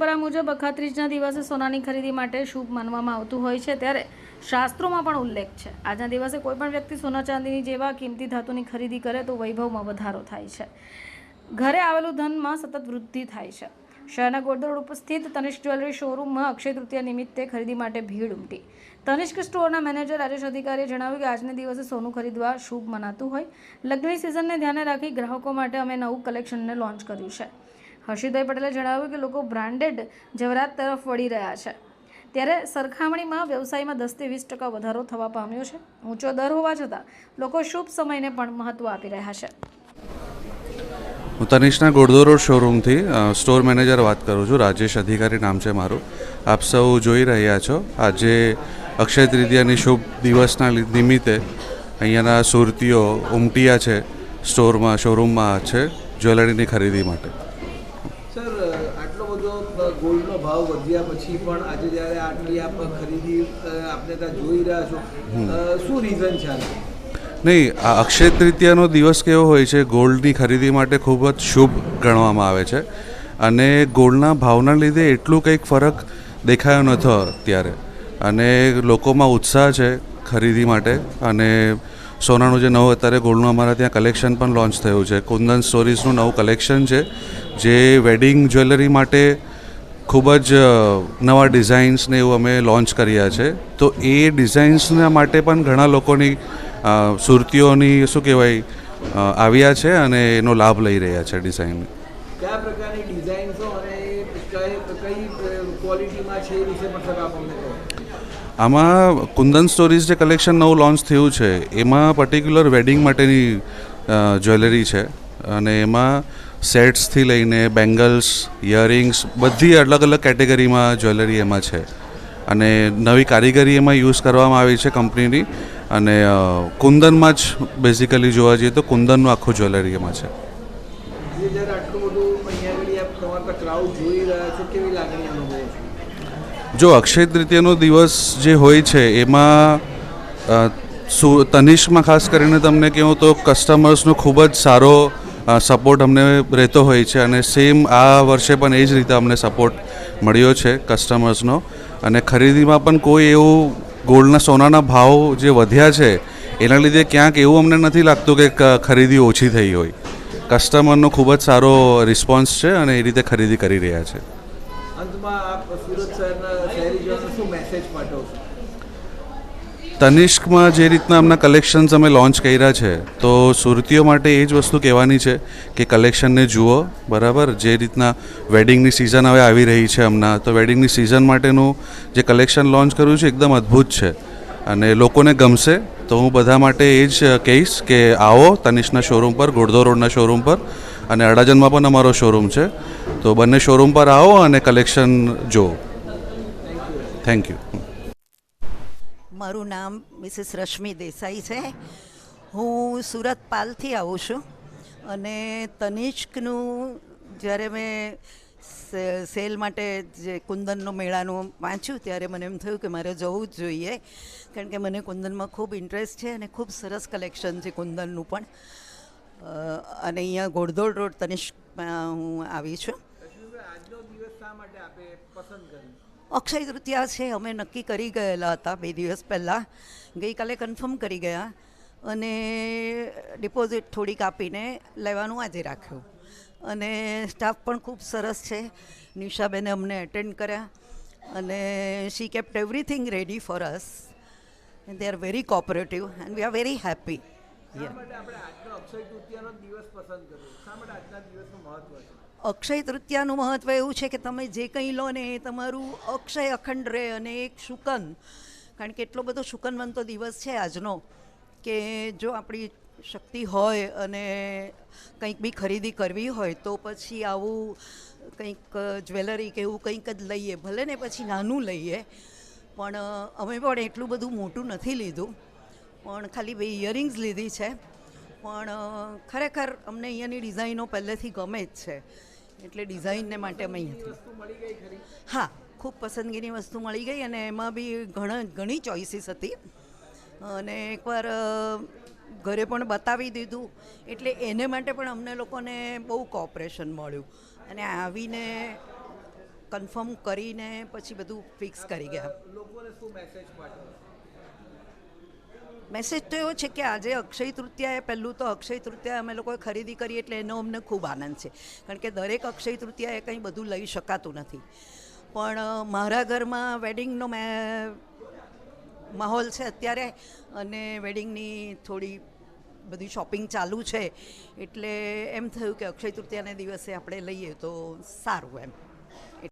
પરંપરા મુજબ અખાત્રીજના દિવસે સોનાની ખરીદી માટે શુભ માનવામાં આવતું હોય છે ત્યારે શાસ્ત્રોમાં પણ ઉલ્લેખ છે. આજના દિવસે કોઈપણ વ્યક્તિ સોના ચાંદીની જેવા કિંમતી ધાતુની ખરીદી કરે તો વૈભવમાં વધારો થાય છે. ઘરે આવેલું ધનમાં સતત વૃદ્ધિ થાય છે. શહેરના ગોરદોડ ઉપસ્થિત તનિષ્ક જ્વેલરી શોરૂમમાં અક્ષય તૃતીયા નિમિત્તે ખરીદી માટે ભીડ ઉમટી. તનિષ્ક સ્ટોરના મેનેજર રાજેશ અધિકારીએ જણાવ્યું કે આજના દિવસે સોનું ખરીદવા શુભ મનાતું હોય. લગ્નની સિઝનને ધ્યાને રાખી ગ્રાહકો માટે અમે નવું કલેક્શનને લોન્ચ કર્યું છે. હર્ષિતભાઈ પટેલે જણાવ્યું કે લોકો બ્રાન્ડેડ જવરાત તરફ વળી રહ્યા છે. ત્યારે સરખામણીમાં વ્યવસાયમાં દસથી વીસ ટકા વધારો થવા પામ્યો છે. ઊંચો દર હોવા છતાં લોકો શુભ સમયને પણ મહત્ત્વ આપી રહ્યા છે. હું તનિષના ગોળદો રોડ શોરૂમથી સ્ટોર મેનેજર વાત કરું છું. રાજેશ અધિકારી નામ છે મારું. આપ સૌ જોઈ રહ્યા છો. આજે અક્ષય તૃતીયાની શુભ દિવસના નિમિત્તે અહીંયાના સુરતીઓ ઉમટીયા છે સ્ટોરમાં શોરૂમમાં છે, જ્વેલરીની ખરીદી માટે. ગોલ્ડનો ભાવ વધ્યા પછી પણ આજે જ્યારે આટલી આપ ખરીદી આપણે ત્યાં જોઈ રહ્યા છો શું રીઝન છે નહીં આ અક્ષય તૃતીયાનો દિવસ કેવો હોય છે ગોલ્ડની ખરીદી માટે ખૂબ જ શુભ ગણવામાં આવે છે. અને ગોલ્ડના ભાવના લીધે એટલું કંઈક ફરક દેખાયો નહોતો ત્યારે અને લોકોમાં ઉત્સાહ છે ખરીદી માટે. અને સોનાનું જે નવું અત્યારે ગોલ્ડનું અમારા ત્યાં કલેક્શન પણ લોન્ચ થયું છે. કુંદન સ્ટોરીઝનું નવું કલેક્શન છે જે વેડિંગ જ્વેલરી માટે ખૂબ જ નવા ડિઝાઇન્સને એવું અમે લોન્ચ કર્યા છે. તો એ ડિઝાઇન્સના માટે પણ ઘણા લોકોની સુરતીઓની શું કહેવાય આવ્યા છે અને એનો લાભ લઈ રહ્યા છે ડિઝાઇન આમાં કુંદન સ્ટોરીઝ જે કલેક્શન નવું લોન્ચ થયું છે એમાં પર્ટિક્યુલર વેડિંગ માટેની જ્વેલરી છે. અને એમાં સેટ્સથી લઈને બેંગલ્સ ઇયરિંગ્સ બધી અલગ અલગ કેટેગરીમાં જ્વેલરી એમાં છે. અને નવી કારીગરી એમાં યુઝ કરવામાં આવી છે કંપનીની. અને કુંદનમાં જ બેઝિકલી જોવા જઈએ તો કુંદનનું આખું જ્વેલરી એમાં છે. જે અક્ષય તૃતીયાનો દિવસ જે હોય છે, એમાં તનિષ્કમાં ખાસ કરીને તમને કહું તો કસ્ટમર્સનો ખૂબ જ સારો સપોર્ટ અમને રહેતો હોય છે અને સેમ આ વર્ષે પણ એ જ રીતે અમને સપોર્ટ મળ્યો છે કસ્ટમર્સનો અને ખરીદીમાં પણ કોઈ એવું ગોલ્ડના સોનાના ભાવ જે વધ્યા છે, એના લીધે ક્યાંક એવું અમને નથી લાગતું કે ખરીદી ઓછી થઈ હોય. કસ્ટમરનો ખૂબ જ સારો રિસ્પોન્સ છે અને એ રીતે ખરીદી કરી રહ્યા છે. અંતમાં આપ સુરત શહેરના શહેરીજનોને શું મેસેજ પાઠવશો તનિષ્કમાં જે રીતના હમણાં કલેક્શન્સ અમે લોન્ચ કર્યા છે, તો સુરતીઓ માટે એ જ વસ્તુ કહેવાની છે કે કલેક્શનને જુઓ, બરાબર? જે રીતના વેડિંગની સિઝન હવે આવી રહી છે હમણાં, તો વેડિંગની સિઝન માટેનું જે કલેક્શન લોન્ચ કર્યું છે, એકદમ અદ્ભુત છે. અને લોકોને ગમશે, તો હું બધા માટે એ જ કહીશ કે આવો તનિષ્કના શોરૂમ પર ગોડધો રોડના શોરૂમ પર, અને અડાજનમાં પણ અમારો શોરૂમ છે. તો બંને શોરૂમ પર આવો અને કલેક્શન જુઓ. થેન્ક યુ મારું નામ મિસિસ રશ્મિ દેસાઈ છે. હું સુરત પાલથી આવું છું અને તનિષ્કનું જ્યારે મેં સેલ માટે જે કુંદનનો મેળાનું વાંચ્યું ત્યારે મને એમ થયું કે મારે જવું જ જોઈએ, કારણ કે મને કુંદનમાં ખૂબ ઇન્ટરેસ્ટ છે અને ખૂબ સરસ કલેક્શન છે કુંદનનું પણ. અને અહીંયા ઘોડદોડ રોડ તનિષ્કમાં હું આવી છું. આજનો દિવસ શા માટે આપે પસંદ કર્યું અક્ષય તૃતીયા છે, અમે નક્કી કરી ગયેલા હતા બે દિવસ પહેલાં. ગઈકાલે કન્ફર્મ કરી ગયા અને ડિપોઝિટ થોડીક આપીને લેવાનું આજે રાખ્યું. અને સ્ટાફ પણ ખૂબ સરસ છે. નિશાબેને અમને એટેન્ડ કર્યા અને she kept everything ready for us they are very cooperative and we are very happy Akshaya તૃતીયાનું મહત્ત્વ એવું છે કે તમે જે કંઈ લો ને એ તમારું અક્ષય અખંડ રહે અને એક શુકન કારણ કે એટલો બધો શુકનવંતો દિવસ છે આજનો કે જો આપણી શક્તિ હોય અને કંઈક બી ખરીદી કરવી હોય તો પછી આવું કંઈક જ્વેલરી કે એવું કંઈક જ લઈએ. ભલે ને પછી નાનું લઈએ. પણ અમે પણ એટલું બધું મોટું નથી લીધું. પણ ખાલી બે ઇયરિંગ્સ લીધી છે. પણ ખરેખર અમને અહીંયાની ડિઝાઇનો પહેલેથી ગમે જ છે. એટલે ડિઝાઇનને માટે અમે અહીંયાથી હા ખૂબ પસંદગીની વસ્તુ મળી ગઈ અને એમાં બી ઘણા ઘણી ચોઇસીસ હતી. અને એકવાર ઘરે પણ બતાવી દીધું. એટલે એને માટે પણ અમને લોકોને બહુ કોઓપરેશન મળ્યું. અને આવીને કન્ફર્મ કરીને પછી બધું ફિક્સ કરી ગયા. લોકોને શું મેસેજ પાઠવો મેસેજ તો એવો છે કે આજે અક્ષય તૃતીયાએ પહેલું તો અક્ષય તૃતીયા અમે લોકોએ ખરીદી કરી એટલે એનો અમને ખૂબ આનંદ છે. કારણ કે દરેક અક્ષય તૃતીયાએ કંઈ બધું લઈ શકાતું નથી. પણ મારા ઘરમાં વેડિંગનો મેં માહોલ છે અત્યારે અને વેડિંગની થોડી બધી શોપિંગ ચાલુ છે એટલે એમ થયું કે અક્ષય તૃતીયાના દિવસે આપણે લઈએ તો સારું એમ.